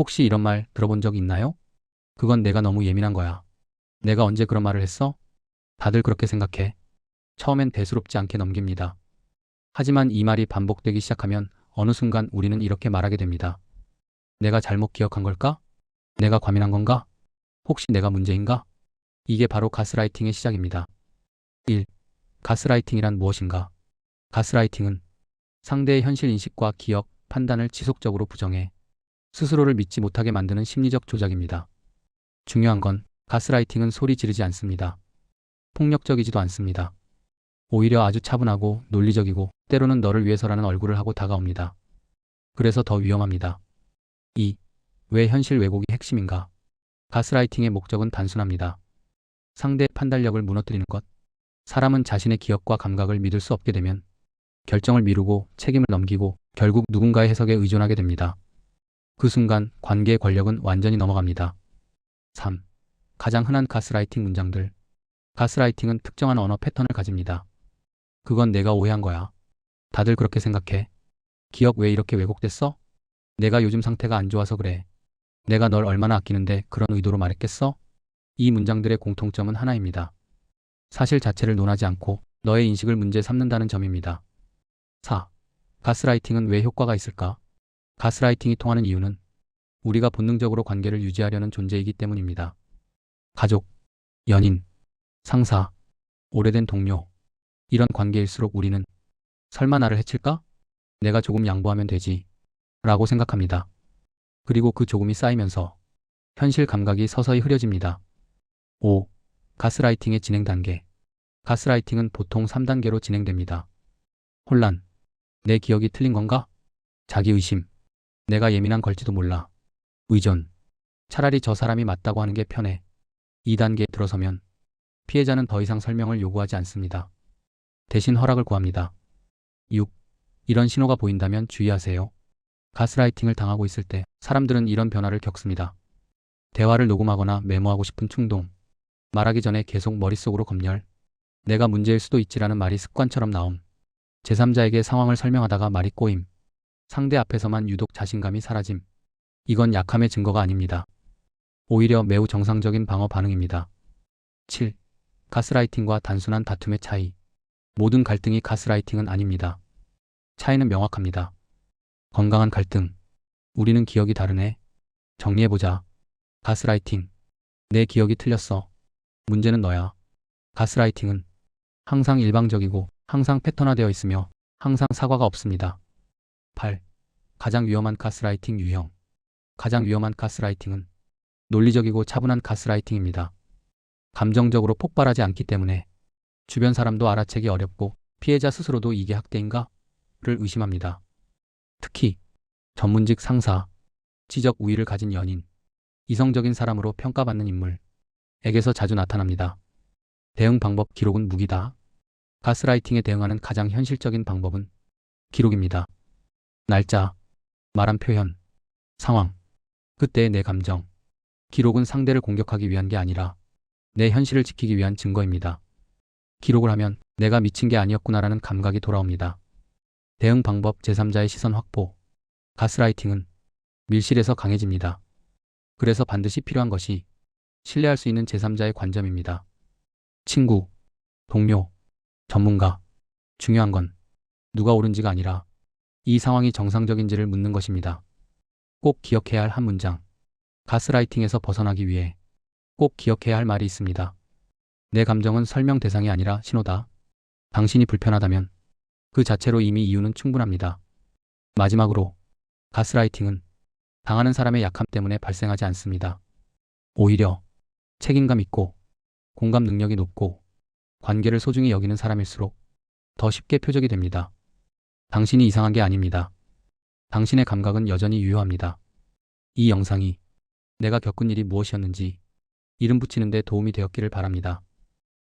혹시 이런 말 들어본 적 있나요? 그건 내가 너무 예민한 거야. 내가 언제 그런 말을 했어? 다들 그렇게 생각해. 처음엔 대수롭지 않게 넘깁니다. 하지만 이 말이 반복되기 시작하면 어느 순간 우리는 이렇게 말하게 됩니다. 내가 잘못 기억한 걸까? 내가 과민한 건가? 혹시 내가 문제인가? 이게 바로 가스라이팅의 시작입니다. 1. 가스라이팅이란 무엇인가? 가스라이팅은 상대의 현실 인식과 기억, 판단을 지속적으로 부정해 스스로를 믿지 못하게 만드는 심리적 조작입니다. 중요한 건 가스라이팅은 소리 지르지 않습니다. 폭력적이지도 않습니다. 오히려 아주 차분하고 논리적이고 때로는 너를 위해서라는 얼굴을 하고 다가옵니다. 그래서 더 위험합니다. 2. 왜 현실 왜곡이 핵심인가? 가스라이팅의 목적은 단순합니다. 상대의 판단력을 무너뜨리는 것. 사람은 자신의 기억과 감각을 믿을 수 없게 되면 결정을 미루고 책임을 넘기고 결국 누군가의 해석에 의존하게 됩니다. 그 순간 관계의 권력은 완전히 넘어갑니다. 3. 가장 흔한 가스라이팅 문장들. 가스라이팅은 특정한 언어 패턴을 가집니다. 그건 내가 오해한 거야. 다들 그렇게 생각해. 기억 왜 이렇게 왜곡됐어? 내가 요즘 상태가 안 좋아서 그래. 내가 널 얼마나 아끼는데 그런 의도로 말했겠어? 이 문장들의 공통점은 하나입니다. 사실 자체를 논하지 않고 너의 인식을 문제 삼는다는 점입니다. 4. 가스라이팅은 왜 효과가 있을까? 가스라이팅이 통하는 이유는 우리가 본능적으로 관계를 유지하려는 존재이기 때문입니다. 가족, 연인, 상사, 오래된 동료, 이런 관계일수록 우리는 설마 나를 해칠까? 내가 조금 양보하면 되지. 라고 생각합니다. 그리고 그 조금이 쌓이면서 현실 감각이 서서히 흐려집니다. 5. 가스라이팅의 진행 단계. 가스라이팅은 보통 3단계로 진행됩니다. 혼란. 내 기억이 틀린 건가? 자기의심. 내가 예민한 걸지도 몰라. 의존. 차라리 저 사람이 맞다고 하는 게 편해. 2단계에 들어서면 피해자는 더 이상 설명을 요구하지 않습니다. 대신 허락을 구합니다. 6. 이런 신호가 보인다면 주의하세요. 가스라이팅을 당하고 있을 때 사람들은 이런 변화를 겪습니다. 대화를 녹음하거나 메모하고 싶은 충동. 말하기 전에 계속 머릿속으로 검열. 내가 문제일 수도 있지라는 말이 습관처럼 나옴. 제3자에게 상황을 설명하다가 말이 꼬임. 상대 앞에서만 유독 자신감이 사라짐. 이건 약함의 증거가 아닙니다. 오히려 매우 정상적인 방어 반응입니다. 7. 가스라이팅과 단순한 다툼의 차이. 모든 갈등이 가스라이팅은 아닙니다. 차이는 명확합니다. 건강한 갈등. 우리는 기억이 다르네. 정리해보자. 가스라이팅. 내 기억이 틀렸어. 문제는 너야. 가스라이팅은 항상 일방적이고 항상 패턴화되어 있으며 항상 사과가 없습니다. 8. 가장 위험한 가스라이팅 유형. 가장 위험한 가스라이팅은 논리적이고 차분한 가스라이팅입니다. 감정적으로 폭발하지 않기 때문에 주변 사람도 알아채기 어렵고 피해자 스스로도 이게 학대인가? 를 의심합니다. 특히 전문직 상사, 지적 우위를 가진 연인, 이성적인 사람으로 평가받는 인물에게서 자주 나타납니다. 대응 방법 기록은 무기다. 가스라이팅에 대응하는 가장 현실적인 방법은 기록입니다. 날짜, 말한 표현, 상황, 그때의 내 감정. 기록은 상대를 공격하기 위한 게 아니라 내 현실을 지키기 위한 증거입니다. 기록을 하면 내가 미친 게 아니었구나라는 감각이 돌아옵니다. 대응 방법 제3자의 시선 확보. 가스라이팅은 밀실에서 강해집니다. 그래서 반드시 필요한 것이 신뢰할 수 있는 제3자의 관점입니다. 친구, 동료, 전문가. 중요한 건 누가 옳은지가 아니라 이 상황이 정상적인지를 묻는 것입니다. 꼭 기억해야 할 한 문장. 가스라이팅에서 벗어나기 위해 꼭 기억해야 할 말이 있습니다. 내 감정은 설명 대상이 아니라 신호다. 당신이 불편하다면 그 자체로 이미 이유는 충분합니다. 마지막으로 가스라이팅은 당하는 사람의 약함 때문에 발생하지 않습니다. 오히려 책임감 있고 공감 능력이 높고 관계를 소중히 여기는 사람일수록 더 쉽게 표적이 됩니다. 당신이 이상한 게 아닙니다. 당신의 감각은 여전히 유효합니다. 이 영상이 내가 겪은 일이 무엇이었는지 이름 붙이는 데 도움이 되었기를 바랍니다.